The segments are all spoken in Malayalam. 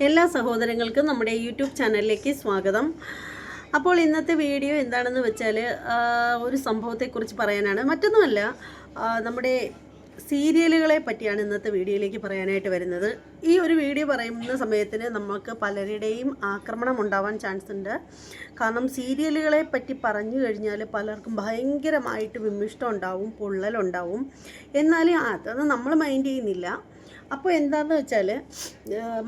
എല്ലാ സഹോദരങ്ങൾക്കും നമ്മുടെ യൂട്യൂബ് ചാനലിലേക്ക് സ്വാഗതം. അപ്പോൾ ഇന്നത്തെ വീഡിയോ എന്താണെന്ന് വെച്ചാൽ ഒരു സംഭവത്തെക്കുറിച്ച് പറയാനാണ്. മറ്റൊന്നുമല്ല നമ്മുടെ സീരിയലുകളെ പറ്റിയാണ് ഇന്നത്തെ വീഡിയോയിലേക്ക് പറയാനായിട്ട് വരുന്നത്. ഈ ഒരു വീഡിയോ പറയുന്ന സമയത്തിന് നമുക്ക് പലരുടെയും ആക്രമണം ഉണ്ടാവാൻ ചാൻസ് ഉണ്ട്. കാരണം സീരിയലുകളെ പറ്റി പറഞ്ഞു കഴിഞ്ഞാൽ പലർക്കും ഭയങ്കരമായിട്ട് വിമിഷ്ടം ഉണ്ടാവും പൊള്ളലുണ്ടാവും. എന്നാലും അതൊന്നും നമ്മൾ മൈൻഡ് ചെയ്യുന്നില്ല. അപ്പോൾ എന്താണെന്ന് വെച്ചാൽ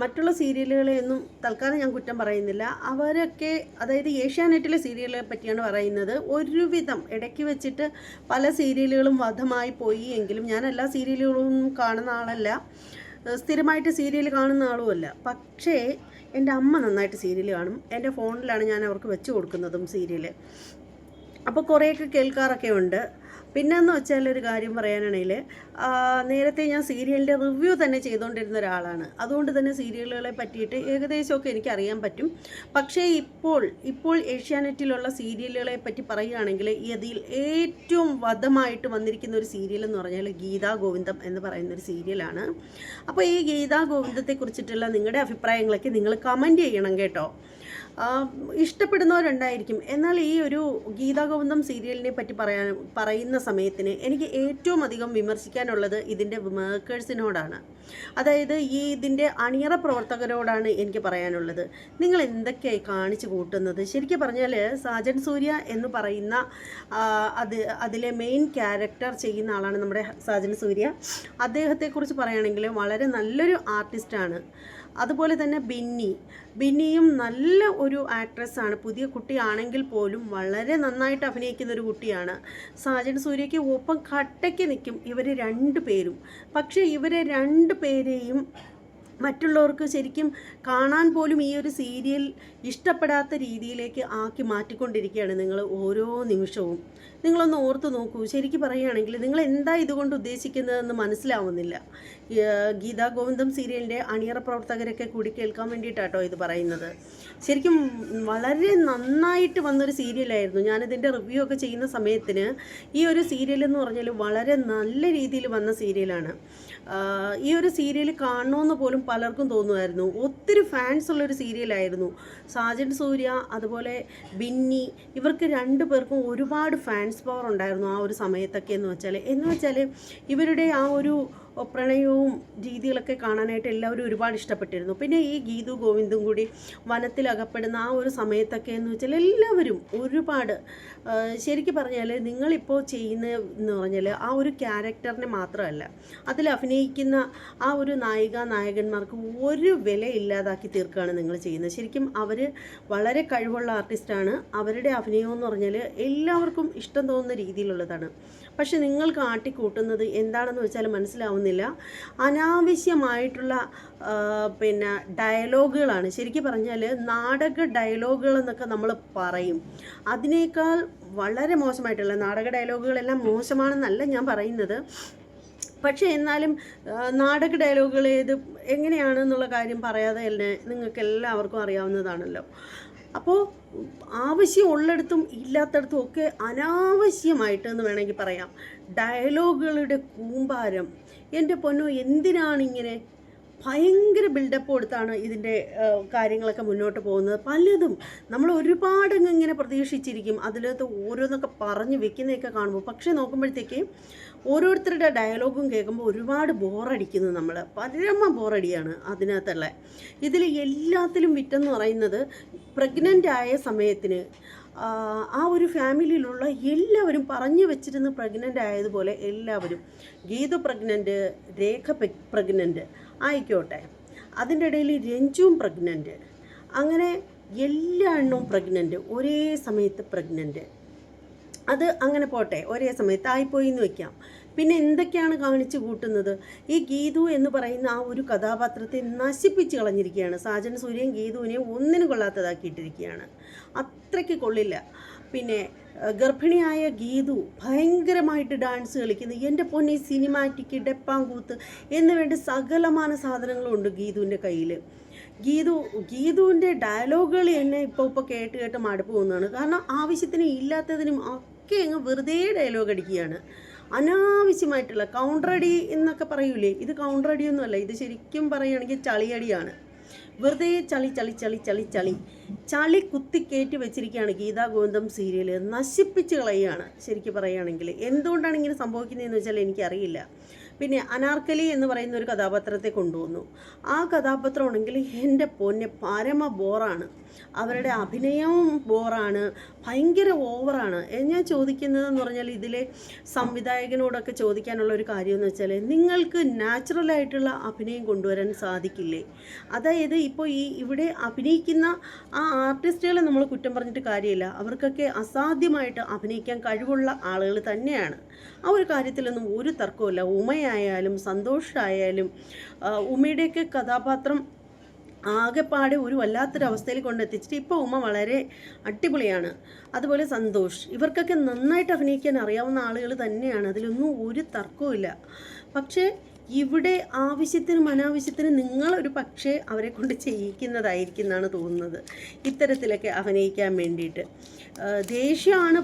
മറ്റുള്ള സീരിയലുകളെയൊന്നും തൽക്കാലം ഞാൻ കുറ്റം പറയുന്നില്ല. അവരൊക്കെ അതായത് ഏഷ്യാനെറ്റിലെ സീരിയലുകളെ പറ്റിയാണ് പറയുന്നത്. ഒരുവിധം ഇടയ്ക്ക് വെച്ചിട്ട് പല സീരിയലുകളും വധമായി പോയി എങ്കിലും ഞാൻ എല്ലാ സീരിയലുകളും കാണുന്ന ആളല്ല. സ്ഥിരമായിട്ട് സീരിയൽ കാണുന്ന ആളുമല്ല പക്ഷേ എന്റെ അമ്മ നന്നായിട്ട് സീരിയൽ കാണും. എന്റെ ഫോണിലാണ് ഞാൻ അവർക്ക് വെച്ച് കൊടുക്കുന്നതും സീരിയൽ അപ്പോൾ കുറേയൊക്കെ കേൾക്കാറൊക്കെ ഉണ്ട്. പിന്നെന്ന് വെച്ചാൽ ഒരു കാര്യം പറയാനാണെങ്കിൽ നേരത്തെ ഞാൻ സീരിയലിന്റെ റിവ്യൂ തന്നെ ചെയ്തുകൊണ്ടിരുന്ന ഒരാളാണ്. അതുകൊണ്ട് തന്നെ സീരിയലുകളെ പറ്റിയിട്ട് ഏകദേശമൊക്കെ എനിക്ക് അറിയാൻ പറ്റും. പക്ഷേ ഇപ്പോൾ ഇപ്പോൾ ഏഷ്യാനെറ്റിലുള്ള സീരിയലുകളെ പറ്റി പറയുകയാണെങ്കിൽ ഇതിൽ ഏറ്റവും വധമായിട്ട് വന്നിരിക്കുന്ന ഒരു സീരിയൽ എന്ന് പറഞ്ഞാൽ ഗീതാ ഗോവിന്ദം എന്ന് പറയുന്ന ഒരു സീരിയലാണ്. അപ്പോൾ ഈ ഗീതാ ഗോവിന്ദത്തെ കുറിച്ചിട്ടുള്ള നിങ്ങളുടെ അഭിപ്രായങ്ങളൊക്കെ നിങ്ങൾ കമന്റ് ചെയ്യണം കേട്ടോ. ഇഷ്ടപ്പെടുന്നവരുണ്ടായിരിക്കും. എന്നാൽ ഈ ഒരു ഗീതാഗോവിന്ദം സീരിയലിനെ പറ്റി പറയാൻ പറയുന്ന സമയത്തിന് എനിക്ക് ഏറ്റവും അധികം വിമർശിക്കാനുള്ളത് ഇതിന്റെ മേക്കേഴ്സിനോടാണ് അതായത് ഈ ഇതിന്റെ അണിയറ പ്രവർത്തകരോടാണ് എനിക്ക് പറയാനുള്ളത്. നിങ്ങൾ എന്തൊക്കെയായി കാണിച്ചു കൂട്ടുന്നത്? ശരിക്കും പറഞ്ഞാൽ സാജൻ സൂര്യ എന്ന് പറയുന്ന അത് അതിലെ മെയിൻ ക്യാരക്ടർ ചെയ്യുന്ന ആളാണ് നമ്മുടെ സാജൻ സൂര്യ. അദ്ദേഹത്തെക്കുറിച്ച് പറയുകയാണെങ്കിൽ വളരെ നല്ലൊരു ആർട്ടിസ്റ്റാണ് അതുപോലെ തന്നെ ബിന്നി. ബിന്നിയും നല്ല ഒരു ആക്ട്രസ്സാണ് പുതിയ കുട്ടിയാണെങ്കിൽ പോലും വളരെ നന്നായിട്ട് അഭിനയിക്കുന്ന ഒരു കുട്ടിയാണ്. സാജൻ സൂര്യയ്ക്ക് ഒപ്പം കട്ടയ്ക്ക് നിൽക്കും ഇവർ രണ്ടു പേരും. പക്ഷേ ഇവരെ രണ്ട് പേരെയും മറ്റുള്ളവർക്ക് ശരിക്കും കാണാൻ പോലും ഈ ഒരു സീരിയൽ ഇഷ്ടപ്പെടാത്ത രീതിയിലേക്ക് ആക്കി മാറ്റിക്കൊണ്ടിരിക്കുകയാണ് നിങ്ങൾ ഓരോ നിമിഷവും. നിങ്ങളൊന്ന് ഓർത്ത് നോക്കൂ. ശരിക്കും പറയുകയാണെങ്കിൽ നിങ്ങൾ എന്താ ഇതുകൊണ്ട് ഉദ്ദേശിക്കുന്നതെന്ന് മനസ്സിലാവുന്നില്ല. ഗീതാ ഗോവിന്ദം സീരിയലിന്റെ അണിയറ പ്രവർത്തകരൊക്കെ കൂടി കേൾക്കാൻ വേണ്ടിയിട്ടാട്ടോ ഇത് പറയുന്നത്. ശരിക്കും വളരെ നന്നായിട്ട് വന്നൊരു സീരിയലായിരുന്നു. ഞാനിതിന്റെ റിവ്യൂ ഒക്കെ ചെയ്യുന്ന സമയത്തിന് ഈ ഒരു സീരിയൽ എന്ന് പറഞ്ഞാൽ വളരെ നല്ല രീതിയിൽ വന്ന സീരിയലാണ്. ഈ ഒരു സീരിയൽ കാണണമെന്ന് പോലും പലർക്കും തോന്നുമായിരുന്നു. ഒത്തിരി ഫാൻസ് ഉള്ളൊരു സീരിയലായിരുന്നു. സാജൻ സൂര്യ അതുപോലെ ബിന്നി ഇവർക്ക് രണ്ടു പേർക്കും ഒരുപാട് ഫാൻസ് പവർ ഉണ്ടായിരുന്നു ആ ഒരു സമയത്തൊക്കെ എന്ന് വെച്ചാൽ എന്ന് വെച്ചാൽ ഇവരുടെ ആ ഒരു പ്രണയവും രീതികളൊക്കെ കാണാനായിട്ട് എല്ലാവരും ഒരുപാട് ഇഷ്ടപ്പെട്ടിരുന്നു. പിന്നെ ഈ ഗീതു ഗോവിന്ദും കൂടി വനത്തിലകപ്പെടുന്ന ആ ഒരു സമയത്തൊക്കെ എന്ന് വെച്ചാൽ എല്ലാവരും ഒരുപാട് ശരിക്കും പറഞ്ഞാൽ നിങ്ങളിപ്പോൾ ചെയ്യുന്ന എന്ന് പറഞ്ഞാൽ ആ ഒരു ക്യാരക്ടറിനെ മാത്രമല്ല അതിൽ അഭിനയിക്കുന്ന ആ ഒരു നായിക നായകന്മാർക്ക് ഒരു വില ഇല്ലാതാക്കി തീർക്കുകയാണ് നിങ്ങൾ ചെയ്യുന്നത്. ശരിക്കും അവർ വളരെ കഴിവുള്ള ആർട്ടിസ്റ്റാണ്. അവരുടെ അഭിനയം എന്ന് പറഞ്ഞാൽ എല്ലാവർക്കും ഇഷ്ടം തോന്നുന്ന രീതിയിലുള്ളതാണ്. പക്ഷെ നിങ്ങൾ കാട്ടിക്കൂട്ടുന്നത് എന്താണെന്ന് വെച്ചാൽ മനസ്സിലാവുന്നില്ല അനാവശ്യമായിട്ടുള്ള പിന്നെ ഡയലോഗുകളാണ്. ശരിക്കും പറഞ്ഞാൽ നാടക ഡയലോഗുകൾ എന്നൊക്കെ നമ്മൾ പറയും. അതിനേക്കാൾ വളരെ മോശമായിട്ടുള്ള നാടക ഡയലോഗുകളെല്ലാം മോശമാണെന്നല്ല ഞാൻ പറയുന്നത്. പക്ഷേ എന്നാലും നാടക ഡയലോഗുകൾ ഏത് എങ്ങനെയാണെന്നുള്ള കാര്യം പറയാതെ തന്നെ നിങ്ങൾക്ക് എല്ലാവർക്കും അറിയാവുന്നതാണല്ലോ. അപ്പോൾ ആവശ്യം ഉള്ളിടത്തും ഇല്ലാത്തടത്തും ഒക്കെ അനാവശ്യമായിട്ട് എന്ന് വേണമെങ്കിൽ പറയാം. ഡയലോഗുകളുടെ കൂമ്പാരം എന്റെ പൊന്നോ എന്തിനാണ് ഇങ്ങനെ ഭയങ്കര ബിൽഡപ്പ് കൊടുത്താണ് ഇതിന്റെ കാര്യങ്ങളൊക്കെ മുന്നോട്ട് പോകുന്നത്? പലതും നമ്മൾ ഒരുപാട് ഇങ്ങനെ പ്രതീക്ഷിച്ചിരിക്കും. അതിലകത്ത് ഓരോന്നൊക്കെ പറഞ്ഞ് വെക്കുന്നതൊക്കെ കാണുമ്പോൾ. പക്ഷേ നോക്കുമ്പോഴത്തേക്ക് ഓരോരുത്തരുടെ ഡയലോഗും കേൾക്കുമ്പോൾ ഒരുപാട് ബോറടിക്കുന്നു നമ്മൾ പരമ ബോറടിയാണ് അതിനകത്തുള്ള. ഇതിൽ എല്ലാത്തിലും വിറ്റെന്ന് പറയുന്നത് പ്രഗ്നന്റ് ആയ സമയത്തിന് ആ, ഒരു ഫാമിലിയിലുള്ള എല്ലാവരും പറഞ്ഞു വെച്ചിരുന്ന് പ്രഗ്നന്റ് ആയതുപോലെ എല്ലാവരും ഗീത പ്രഗ്നന്റ് രേഖ പ്രഗ്നന്റ് ആയിക്കോട്ടെ. അതിന്റെ ഇടയിൽ രഞ്ജുവും പ്രഗ്നന്റ് അങ്ങനെ എല്ലാ എണ്ണവും പ്രഗ്നന്റ് ഒരേ സമയത്ത് പ്രഗ്നന്റ് അത് അങ്ങനെ പോട്ടെ ഒരേ സമയത്ത് ആയിപ്പോയി എന്ന് വെക്കാം. പിന്നെ എന്തൊക്കെയാണ് കാണിച്ചു കൂട്ടുന്നത്? ഈ ഗീതു എന്ന് പറയുന്ന ആ ഒരു കഥാപാത്രത്തെ നശിപ്പിച്ച് കളഞ്ഞിരിക്കുകയാണ്. സാജൻ സൂര്യൻ ഗീതുവിനെ ഒന്നിനും കൊള്ളാത്തതാക്കിയിട്ടിരിക്കുകയാണ്. അത്രയ്ക്ക് കൊള്ളില്ല. പിന്നെ ഗർഭിണിയായ ഗീതു ഭയങ്കരമായിട്ട് ഡാൻസ് കളിക്കുന്നു. എന്റെ പൊന്നി സിനിമാറ്റിക് ഡെപ്പാങ്കൂത്ത് എന്ന് വേണ്ട സകലമാന സാധനങ്ങളും ഉണ്ട് ഗീതുവിന്റെ കയ്യിൽ ഗീതു ഗീതുവിന്റെ ഡയലോഗുകൾ എന്നെ ഇപ്പോൾ ഇപ്പോൾ കേട്ട് കേട്ട് മടുപ്പ് പോകുന്നതാണ് കാരണം ആവശ്യത്തിന് ഇല്ലാത്തതിനും ഒക്കെ അങ്ങ് വെറുതെ ഡയലോഗ് അടിക്കുകയാണ്. അനാവശ്യമായിട്ടുള്ള കൗണ്ടറടി എന്നൊക്കെ പറയൂലേ? ഇത് അല്ല. ഇത് ശരിക്കും പറയുകയാണെങ്കിൽ ചളിയടിയാണ് വെറുതെ ചളി ചളി ചളി ചളി ചളി. ചളി കുത്തിക്കയറ്റി വെച്ചിരിക്കുകയാണ് ഗീതാ ഗോവിന്ദം സീരിയൽ നശിപ്പിച്ച് കളയുകയാണ് ശരിക്കും പറയുകയാണെങ്കിൽ. എന്തുകൊണ്ടാണ് ഇങ്ങനെ സംഭവിക്കുന്നതെന്ന് വെച്ചാൽ എനിക്കറിയില്ല. പിന്നെ അനാർക്കലി എന്ന് പറയുന്ന ഒരു കഥാപാത്രത്തെ കൊണ്ടുവന്നു. ആ കഥാപാത്രമാണെങ്കിൽ എന്റെ പൊന്നെ പരമ ബോറാണ്. അവരുടെ അഭിനയവും ബോറാണ്. ഭയങ്കര ഓവറാണ്. ഞാൻ ചോദിക്കുന്നതെന്ന് പറഞ്ഞാൽ ഇതിലെ സംവിധായകനോടൊക്കെ ചോദിക്കാനുള്ള ഒരു കാര്യം എന്ന് വെച്ചാൽ നിങ്ങൾക്ക് നാച്ചുറലായിട്ടുള്ള അഭിനയം കൊണ്ടുവരാൻ സാധിക്കില്ലേ? അതായത് ഇപ്പോൾ ഈ ഇവിടെ അഭിനയിക്കുന്ന ആ ആർട്ടിസ്റ്റുകളെ നമ്മൾ കുറ്റം പറഞ്ഞിട്ട് കാര്യമില്ല. അവർക്കൊക്കെ അസാധ്യമായിട്ട് അഭിനയിക്കാൻ കഴിവുള്ള ആളുകൾ തന്നെയാണ്. ആ ഒരു കാര്യത്തിലൊന്നും ഒരു തർക്കവുമില്ല. ഉമയായാലും സന്തോഷായാലും ഉമ്മയുടെയൊക്കെ കഥാപാത്രം ആകെപ്പാടെ ഒരു വല്ലാത്തൊരവസ്ഥയിൽ കൊണ്ടെത്തിച്ചിട്ട് ഇപ്പോൾ ഉമ്മ വളരെ അടിപൊളിയാണ്. അതുപോലെ സന്തോഷ് ഇവർക്കൊക്കെ നന്നായിട്ട് അഭിനയിക്കാൻ അറിയാവുന്ന ആളുകൾ തന്നെയാണ്. അതിലൊന്നും ഒരു തർക്കവുമില്ല. പക്ഷേ ഇവിടെ ആവശ്യത്തിനും അനാവശ്യത്തിനും നിങ്ങളൊരു പക്ഷേ അവരെ കൊണ്ട് ചെയ്യിക്കുന്നതായിരിക്കും എന്നാണ് തോന്നുന്നത്. ഇത്തരത്തിലൊക്കെ അഭിനയിക്കാൻ വേണ്ടിയിട്ട്. ദേഷ്യമാണ്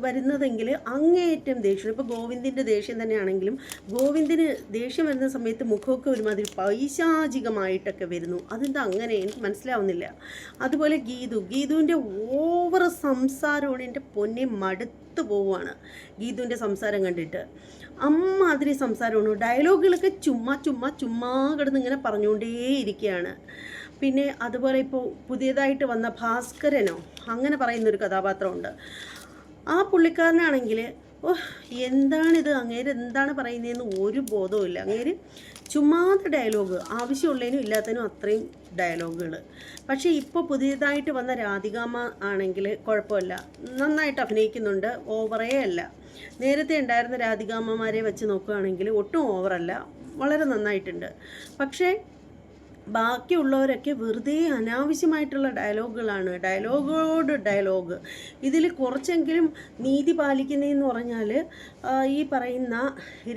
വരുന്നതെങ്കിൽ അങ്ങേയറ്റം ദേഷ്യം. ഇപ്പോൾ ഗോവിന്ദിന്റെ ദേഷ്യം തന്നെയാണെങ്കിലും ഗോവിന്ദിന് ദേഷ്യം വരുന്ന സമയത്ത് മുഖമൊക്കെ ഒരുമാതിരി പൈശാചികമായിട്ടൊക്കെ വരുന്നു. അതെന്താ അങ്ങനെ? എനിക്ക് മനസ്സിലാവുന്നില്ല. അതുപോലെ ഗീതു. ഗീതുവിന്റെ ഓവർ സംസാരമാണ് എന്റെ പൊന്നെ മടുത്തു പോവുകയാണ് ഗീതുവിന്റെ സംസാരം കണ്ടിട്ട്. അമ്മാതിരി സംസാരമാണ്. ഡയലോഗുകളൊക്കെ ചുമ്മാ ചുമ്മാ ചുമ്മാ കിടന്ന് ഇങ്ങനെ പറഞ്ഞുകൊണ്ടേയിരിക്കുകയാണ്. പിന്നെ അതുപോലെ ഇപ്പോൾ പുതിയതായിട്ട് വന്ന ഭാസ്കരനോ അങ്ങനെ പറയുന്നൊരു കഥാപാത്രമുണ്ട്. ആ പുള്ളിക്കാരനാണെങ്കിൽ ഓ എന്താണിത്? അങ്ങേര് എന്താണ് പറയുന്നതെന്ന് ഒരു ബോധവുമില്ല. അങ്ങേര് ചുമ്മാതെ ഡയലോഗ് ആവശ്യമുള്ളതിനും ഇല്ലാത്തതിനും അത്രയും ഡയലോഗുകൾ പക്ഷേ ഇപ്പോൾ പുതിയതായിട്ട് വന്ന രാധികാമ ആണെങ്കിൽ കുഴപ്പമില്ല. നന്നായിട്ട് അഭിനയിക്കുന്നുണ്ട് ഓവറേ അല്ല. നേരത്തെ ഉണ്ടായിരുന്ന രാധികാമ്മമാരെ വെച്ച് നോക്കുകയാണെങ്കിൽ ഒട്ടും ഓവറല്ല വളരെ നന്നായിട്ടുണ്ട്. പക്ഷേ ബാക്കിയുള്ളവരൊക്കെ വെറുതെ അനാവശ്യമായിട്ടുള്ള ഡയലോഗുകളാണ്. ഡയലോഗോട് ഡയലോഗ്. ഇതിൽ കുറച്ചെങ്കിലും നീതി പാലിക്കുന്നതെന്ന് പറഞ്ഞാൽ ഈ പറയുന്ന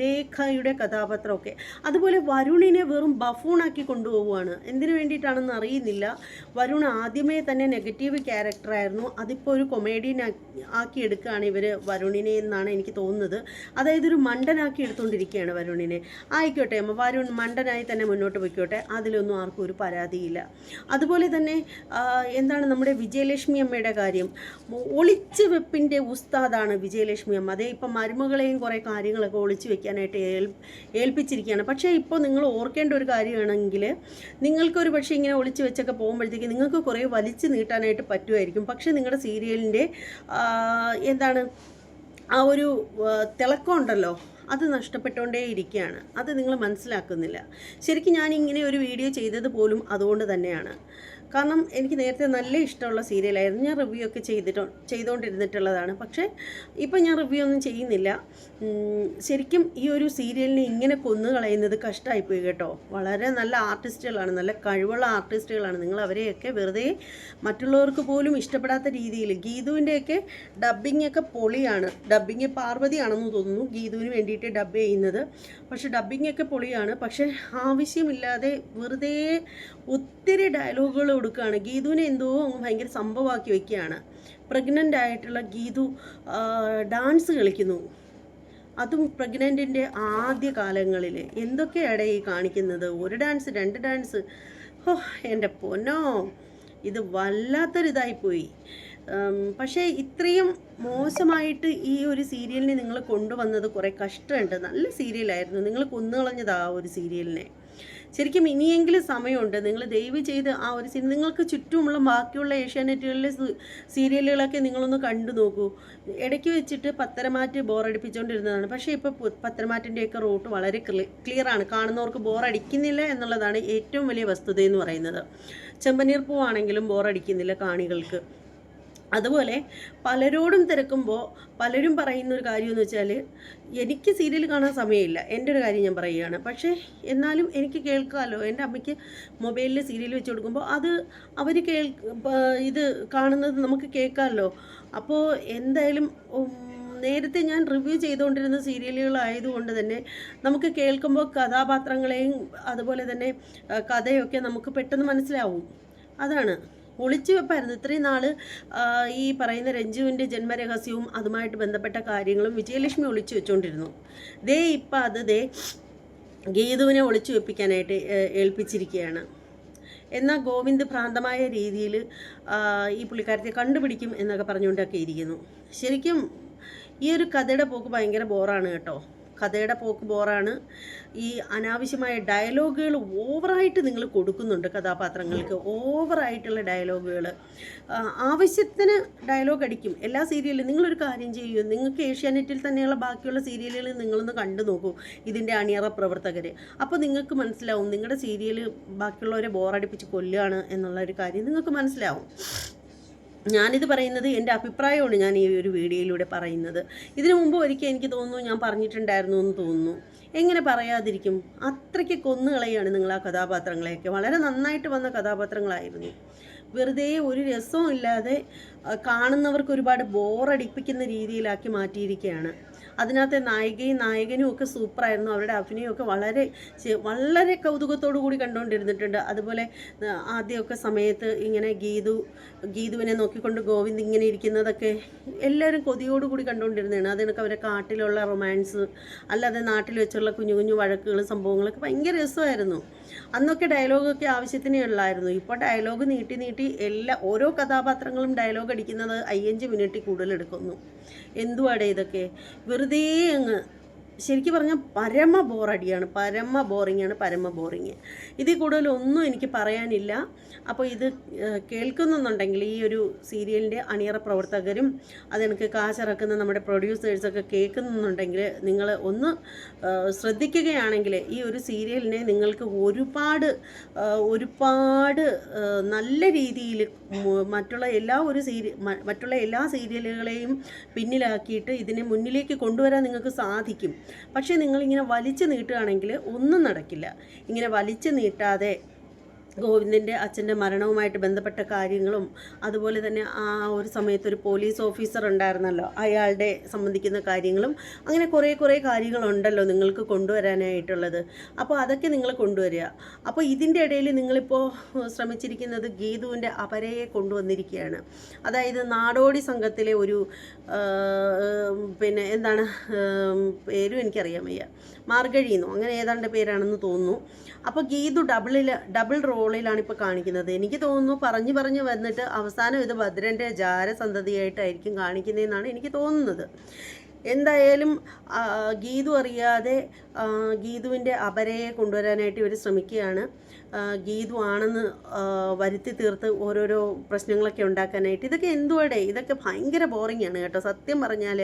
രേഖയുടെ കഥാപാത്രമൊക്കെ. അതുപോലെ വരുണിനെ വെറും ബഫൂണാക്കി കൊണ്ടുപോവുകയാണ് എന്തിനു വേണ്ടിയിട്ടാണെന്ന് അറിയുന്നില്ല. വരുൺ ആദ്യമേ തന്നെ നെഗറ്റീവ് ക്യാരക്ടറായിരുന്നു അതിപ്പോൾ ഒരു കൊമേഡിയൻ ആക്കി എടുക്കുകയാണ് ഇവർ വരുണിനെ എന്നാണ് എനിക്ക് തോന്നുന്നത്. അതായത് ഒരു മണ്ടനാക്കി എടുത്തുകൊണ്ടിരിക്കുകയാണ് വരുണിനെ. ആയിക്കോട്ടെ വരുൺ മണ്ടനായി തന്നെ മുന്നോട്ട് പോയിക്കോട്ടെ. അതിലൊന്നും ആർക്കും ഒരു പരാതിയില്ല. അതുപോലെ തന്നെ എന്താണ് നമ്മുടെ വിജയലക്ഷ്മി അമ്മയുടെ കാര്യം. ഒളിച്ചു വെപ്പിന്റെ ഉസ്താദാണ് വിജയലക്ഷ്മി അമ്മ. അതേ ഇപ്പം മരുമകളെയും കുറേ കാര്യങ്ങളൊക്കെ ഒളിച്ചു വെക്കാനായിട്ട് ഏൽ ഏൽപ്പിച്ചിരിക്കുകയാണ്. പക്ഷേ ഇപ്പോൾ നിങ്ങൾ ഓർക്കേണ്ട ഒരു കാര്യമാണെങ്കിൽ നിങ്ങൾക്കൊരു പക്ഷേ ഇങ്ങനെ ഒളിച്ചു വെച്ചൊക്കെ പോകുമ്പോഴത്തേക്ക് നിങ്ങൾക്ക് കുറേ വലിച്ചു നീട്ടാനായിട്ട് പറ്റുമായിരിക്കും. പക്ഷേ നിങ്ങളുടെ സീരിയലിന്റെ എന്താണ് ആ ഒരു തിളക്കമുണ്ടല്ലോ അത് നഷ്ടപ്പെട്ടുകൊണ്ടേ ഇരിക്കുകയാണ്. അത് നിങ്ങൾ മനസ്സിലാക്കുന്നില്ല. ശരിക്കും ഞാൻ ഇങ്ങനെ ഒരു വീഡിയോ ചെയ്തത് പോലും അതുകൊണ്ട് തന്നെയാണ്. കാരണം എനിക്ക് നേരത്തെ നല്ല ഇഷ്ടമുള്ള സീരിയലായിരുന്നു. ഞാൻ റിവ്യൂ ഒക്കെ ചെയ്തിട്ട് ചെയ്തുകൊണ്ടിരുന്നിട്ടുള്ളതാണ് പക്ഷേ ഇപ്പം ഞാൻ റിവ്യൂ ഒന്നും ചെയ്യുന്നില്ല. ശരിക്കും ഈ ഒരു സീരിയലിനെ ഇങ്ങനെ കൊന്നു കളയുന്നത് കഷ്ടമായിപ്പോയി കേട്ടോ. വളരെ നല്ല ആർട്ടിസ്റ്റുകളാണ് നല്ല കഴിവുള്ള ആർട്ടിസ്റ്റുകളാണ്. നിങ്ങൾ അവരെയൊക്കെ വെറുതെ മറ്റുള്ളവർക്ക് പോലും ഇഷ്ടപ്പെടാത്ത രീതിയിൽ ഗീതുവിന്റെയൊക്കെ ഡബ്ബിംഗ് ഒക്കെ പൊളിയാണ്. ഡബ്ബിങ് പാർവതിയാണെന്ന് തോന്നുന്നു ഗീതുവിന് വേണ്ടിയിട്ട് ഡബ് ചെയ്യുന്നത്. പക്ഷേ ഡബ്ബിംഗ് ഒക്കെ പൊളിയാണ്. പക്ഷേ ആവശ്യമില്ലാതെ വെറുതെ ഒത്തിരി ഡയലോഗുകൾ കൊടുക്കുകയാണ്. ഗീതുവിനെ എന്തോ അങ്ങ് ഭയങ്കര സംഭവമാക്കി വെക്കുകയാണ്. പ്രഗ്നന്റ് ആയിട്ടുള്ള ഗീതു ഡാൻസ് കളിക്കുന്നു. അതും പ്രഗ്നന്റിന്റെ ആദ്യ കാലങ്ങളിൽ എന്തൊക്കെയാണ് ഈ കാണിക്കുന്നത്? ഒരു ഡാൻസ് രണ്ട് ഡാൻസ് ഹോ എന്റെ പൊന്നോ ഇത് വല്ലാത്തൊരിതായിപ്പോയി പോയി. പക്ഷേ ഇത്രയും മോശമായിട്ട് ഈ ഒരു സീരിയലിനെ നിങ്ങൾ കൊണ്ടുവന്നത് കുറേ കഷ്ടമുണ്ട്. നല്ല സീരിയലായിരുന്നു നിങ്ങൾ കൊന്നുകളഞ്ഞതാ ഒരു സീരിയലിനെ ശരിക്കും ഇനിയെങ്കിലും സമയമുണ്ട്. നിങ്ങൾ ദയവ് ചെയ്ത് ആ ഒരു സിനിമ നിങ്ങൾക്ക് ചുറ്റുമുള്ള ബാക്കിയുള്ള ഏഷ്യാനെറ്റുകളിലെ സീരിയലുകളൊക്കെ നിങ്ങളൊന്ന് കണ്ടു നോക്കൂ. ഇടയ്ക്ക് വെച്ചിട്ട് പത്തരമാറ്റ് ബോറടിപ്പിച്ചുകൊണ്ടിരുന്നതാണ് പക്ഷേ ഇപ്പോൾ പത്തരമാറ്റിന്റെയൊക്കെ റൂട്ട് വളരെ ക്ലിയർ ആണ് കാണുന്നവർക്ക് ബോറടിക്കുന്നില്ല എന്നുള്ളതാണ് ഏറ്റവും വലിയ വസ്തുത എന്ന് പറയുന്നത്. ചെമ്പനീർ പൂവാണെങ്കിലും ബോറടിക്കുന്നില്ല കാണികൾക്ക്. അതുപോലെ പലരോടും തിരക്കുമ്പോൾ പലരും പറയുന്ന ഒരു കാര്യം എന്ന് വെച്ചാൽ എനിക്ക് സീരിയൽ കാണാൻ സമയമില്ല. എന്റെ ഒരു കാര്യം ഞാൻ പറയുകയാണ്. പക്ഷേ എന്നാലും എനിക്ക് കേൾക്കാമല്ലോ എന്റെ അമ്മയ്ക്ക് മൊബൈലിൽ സീരിയൽ വെച്ച് കൊടുക്കുമ്പോൾ അത് അവർ കേൾ ഇത് കാണുന്നത് നമുക്ക് കേൾക്കാമല്ലോ അപ്പോൾ എന്തായാലും നേരത്തെ ഞാൻ റിവ്യൂ ചെയ്തുകൊണ്ടിരുന്ന സീരിയലുകളായതുകൊണ്ട് തന്നെ നമുക്ക് കേൾക്കുമ്പോൾ കഥാപാത്രങ്ങളെയും അതുപോലെ തന്നെ കഥയൊക്കെ നമുക്ക് പെട്ടെന്ന് മനസ്സിലാവും. അതാണ്. ഒളിച്ചു വെപ്പായിരുന്നു. ഇത്രയും നാൾ ഈ പറയുന്ന രഞ്ജുവിന്റെ ജന്മരഹസ്യവും അതുമായിട്ട് ബന്ധപ്പെട്ട കാര്യങ്ങളും വിജയലക്ഷ്മി ഒളിച്ചു വെച്ചുകൊണ്ടിരുന്നു ദേ ഇപ്പം അത് ദേ ഗീതുവിനെ ഒളിച്ചു വെപ്പിക്കാനായിട്ട് ഏൽപ്പിച്ചിരിക്കുകയാണ് എന്നാൽ ഗോവിന്ദ് ഭ്രാന്തമായ രീതിയിൽ ഈ പുള്ളിക്കാരത്തെ കണ്ടുപിടിക്കും എന്നൊക്കെ പറഞ്ഞുകൊണ്ടൊക്കെ ഇരിക്കുന്നു. ശരിക്കും ഈ ഒരു കഥയുടെ പോക്ക് ഭയങ്കര ബോറാണ് കേട്ടോ. കഥയുടെ പോക്ക് ബോറാണ്. ഈ അനാവശ്യമായ ഡയലോഗുകൾ ഓവറായിട്ട് നിങ്ങൾ കൊടുക്കുന്നുണ്ട് കഥാപാത്രങ്ങൾക്ക്. ഓവറായിട്ടുള്ള ഡയലോഗുകൾ. ആവശ്യത്തിന് ഡയലോഗ് അടിക്കും. എല്ലാ സീരിയലിലും നിങ്ങളൊരു കാര്യം ചെയ്യൂ. നിങ്ങൾക്ക് ഏഷ്യാനെറ്റിൽ തന്നെയുള്ള ബാക്കിയുള്ള സീരിയലുകൾ നിങ്ങളൊന്ന് കണ്ടു നോക്കൂ. ഇതിന്റെ അണിയറ പ്രവർത്തകർ അപ്പോൾ നിങ്ങൾക്ക് മനസ്സിലാവും നിങ്ങളുടെ സീരിയൽ ബാക്കിയുള്ളവരെ ബോറടിപ്പിച്ച് കൊല്ലുകയാണ് എന്നുള്ള ഒരു കാര്യം നിങ്ങൾക്ക് മനസ്സിലാവും. ഞാനിത് പറയുന്നത് എന്റെ അഭിപ്രായമാണ് ഞാൻ ഈ ഒരു വീഡിയോയിലൂടെ പറയുന്നത്. ഇതിനു മുമ്പ് ഒരിക്കൽ എനിക്ക് തോന്നുന്നു ഞാൻ പറഞ്ഞിട്ടുണ്ടായിരുന്നു എന്ന് തോന്നുന്നു. എങ്ങനെ പറയാതിരിക്കും? അത്രയ്ക്ക് കൊന്നുകളയാണ് നിങ്ങൾ ആ കഥാപാത്രങ്ങളെയൊക്കെ. വളരെ നന്നായിട്ട് വന്ന കഥാപാത്രങ്ങളായിരുന്നു. വെറുതെ ഒരു രസവും ഇല്ലാതെ കാണുന്നവർക്ക് ഒരുപാട് ബോറടിപ്പിക്കുന്ന രീതിയിലാക്കി മാറ്റിയിരിക്കുകയാണ്. അതിനകത്തെ നായികയും നായകനും ഒക്കെ സൂപ്പറായിരുന്നു അവരുടെ അഭിനയമൊക്കെ വളരെ വളരെ കൗതുകത്തോടു കൂടി കണ്ടുകൊണ്ടിരുന്നിട്ടുണ്ട്. അതുപോലെ ആദ്യമൊക്കെ സമയത്ത് ഇങ്ങനെ ഗീതു ഗീതുവിനെ നോക്കിക്കൊണ്ട് ഗോവിന്ദ് ഇങ്ങനെ ഇരിക്കുന്നതൊക്കെ എല്ലാവരും കൊതിയോടുകൂടി കണ്ടുകൊണ്ടിരുന്നതാണ്. അതിനൊക്കെ അവരെ കാട്ടിലുള്ള റൊമാൻസ് അല്ലാതെ നാട്ടിൽ വെച്ചുള്ള കുഞ്ഞു കുഞ്ഞു വഴക്കുകളും സംഭവങ്ങളൊക്കെ ഭയങ്കര രസമായിരുന്നു. അന്നൊക്കെ ഡയലോഗൊക്കെ ആവശ്യത്തിനേ ഉള്ളായിരുന്നു. ഇപ്പോൾ ഡയലോഗ് നീട്ടി നീട്ടി എല്ലാ ഓരോ കഥാപാത്രങ്ങളും ഡയലോഗ് അടിക്കുന്നത് അയ്യഞ്ച് മിനിറ്റ് കൂടുതൽ എടുക്കുന്നു. എന്തുവാടേ ഇതൊക്കെ? വെറുതെ അങ്ങ് ശരിക്കും പറഞ്ഞാൽ പരമ ബോറടിയാണ്. പരമ ബോറിങ്ങാണ് പരമ ബോറിങ്. ഇതിൽ കൂടുതൽ ഒന്നും എനിക്ക് പറയാനില്ല. അപ്പോൾ ഇത് കേൾക്കുന്നുണ്ടെങ്കിൽ ഈ ഒരു സീരിയലിന്റെ അണിയറ പ്രവർത്തകരും അതെനിക്ക് കാശിറക്കുന്ന നമ്മുടെ പ്രൊഡ്യൂസേഴ്സൊക്കെ കേൾക്കുന്നുണ്ടെങ്കിൽ നിങ്ങൾ ഒന്ന് ശ്രദ്ധിക്കുകയാണെങ്കിൽ ഈ ഒരു സീരിയലിനെ നിങ്ങൾക്ക് ഒരുപാട് ഒരുപാട് നല്ല രീതിയിൽ മറ്റുള്ള എല്ലാ ഒരു സീരി മറ്റുള്ള എല്ലാ സീരിയലുകളെയും പിന്നിലാക്കിയിട്ട് ഇതിനെ മുന്നിലേക്ക് കൊണ്ടുവരാൻ നിങ്ങൾക്ക് സാധിക്കും. പക്ഷേ നിങ്ങളിങ്ങനെ വലിച്ചു നീട്ടുകയാണെങ്കിൽ ഒന്നും നടക്കില്ല. ഇങ്ങനെ വലിച്ചു നീട്ടാതെ ഗോവിന്ദന്റെ അച്ഛന്റെ മരണവുമായിട്ട് ബന്ധപ്പെട്ട കാര്യങ്ങളും അതുപോലെ തന്നെ ആ ഒരു സമയത്ത് ഒരു പോലീസ് ഓഫീസർ ഉണ്ടായിരുന്നല്ലോ അയാളുടെ സംബന്ധിക്കുന്ന കാര്യങ്ങളും അങ്ങനെ കുറേ കുറേ കാര്യങ്ങളുണ്ടല്ലോ നിങ്ങൾക്ക് കൊണ്ടുവരാനായിട്ടുള്ളത്. അപ്പോൾ അതൊക്കെ നിങ്ങൾ കൊണ്ടുവരിക. അപ്പോൾ ഇതിന്റെ ഇടയിൽ നിങ്ങളിപ്പോൾ ശ്രമിച്ചിരിക്കുന്നത് ഗീതുവിന്റെ അപരയെ കൊണ്ടുവന്നിരിക്കുകയാണ്. അതായത് നാടോടി സംഘത്തിലെ ഒരു പിന്നെ എന്താണ് പേരും എനിക്കറിയാൻ വയ്യ. മാർഗഴിയെന്നോ അങ്ങനെ ഏതാണ്ട് പേരാണെന്ന് തോന്നുന്നു. അപ്പോൾ ഗീതു ഡബിളിൽ ഡബിൾ റോളിലാണ് ഇപ്പോൾ കാണിക്കുന്നത്. എനിക്ക് തോന്നുന്നു പറഞ്ഞു പറഞ്ഞു വന്നിട്ട് അവസാനം ഇത് ഭദ്രന്റെ ജാരസന്തതിയായിട്ടായിരിക്കും കാണിക്കുന്നതെന്നാണ് എനിക്ക് തോന്നുന്നത്. എന്തായാലും ഗീതു അറിയാതെ ഗീതുവിന്റെ അപരയെ കൊണ്ടുവരാനായിട്ട് ഇവർ ശ്രമിക്കുകയാണ്. ഗീതു ആണെന്ന് വരുത്തി തീർത്ത് ഓരോരോ പ്രശ്നങ്ങളൊക്കെ ഉണ്ടാക്കാനായിട്ട്. ഇതൊക്കെ എന്തുവാടേ? ഇതൊക്കെ ഭയങ്കര ബോറിംഗ് ആണ് കേട്ടോ. സത്യം പറഞ്ഞാൽ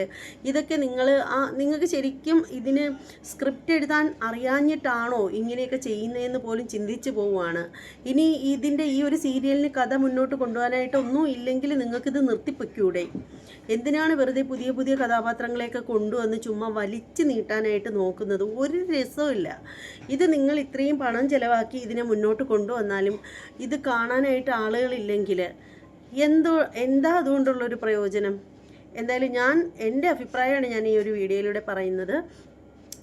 ഇതൊക്കെ നിങ്ങൾ ആ നിങ്ങൾക്ക് ശരിക്കും ഇതിന് സ്ക്രിപ്റ്റ് എഴുതാൻ അറിയാഞ്ഞിട്ടാണോ ഇങ്ങനെയൊക്കെ ചെയ്യുന്നതെന്ന് പോലും ചിന്തിച്ചു പോവുകയാണ്. ഇനി ഇതിന്റെ ഈ ഒരു സീരിയലിന് കഥ മുന്നോട്ട് കൊണ്ടുപോകാനായിട്ട് ഒന്നും ഇല്ലെങ്കിൽ നിങ്ങൾക്കിത് നിർത്തിപ്പൊയ്ക്കൂടെ? എന്തിനാണ് വെറുതെ പുതിയ പുതിയ കഥാപാത്രങ്ങളെയൊക്കെ കൊണ്ടുവന്ന് ചുമ്മാ വലിച്ചു നീട്ടാനായിട്ട് നോക്കുന്നത്? ഒരു രസമില്ല ഇത് നിങ്ങൾ ഇത്രയും പണം ചിലവാക്കി ഇതിനെ മുന്നോട്ട് കൊണ്ടുവന്നാലും ഇത് കാണാനായിട്ട് ആളുകളില്ലെങ്കിൽ എന്തോ എന്താ അതുകൊണ്ടുള്ളൊരു പ്രയോജനം? എന്തായാലും ഞാൻ എന്റെ അഭിപ്രായമാണ് ഞാൻ ഈ ഒരു വീഡിയോയിലൂടെ പറയുന്നത്.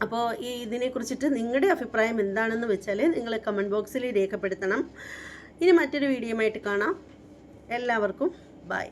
അപ്പോൾ ഈ ഇതിനെക്കുറിച്ചിട്ട് നിങ്ങളുടെ അഭിപ്രായം എന്താണെന്ന് വെച്ചാൽ നിങ്ങൾ കമന്റ് ബോക്സിൽ രേഖപ്പെടുത്തണം. ഇനി മറ്റൊരു വീഡിയോയുമായിട്ട് കാണാം. എല്ലാവർക്കും ബൈ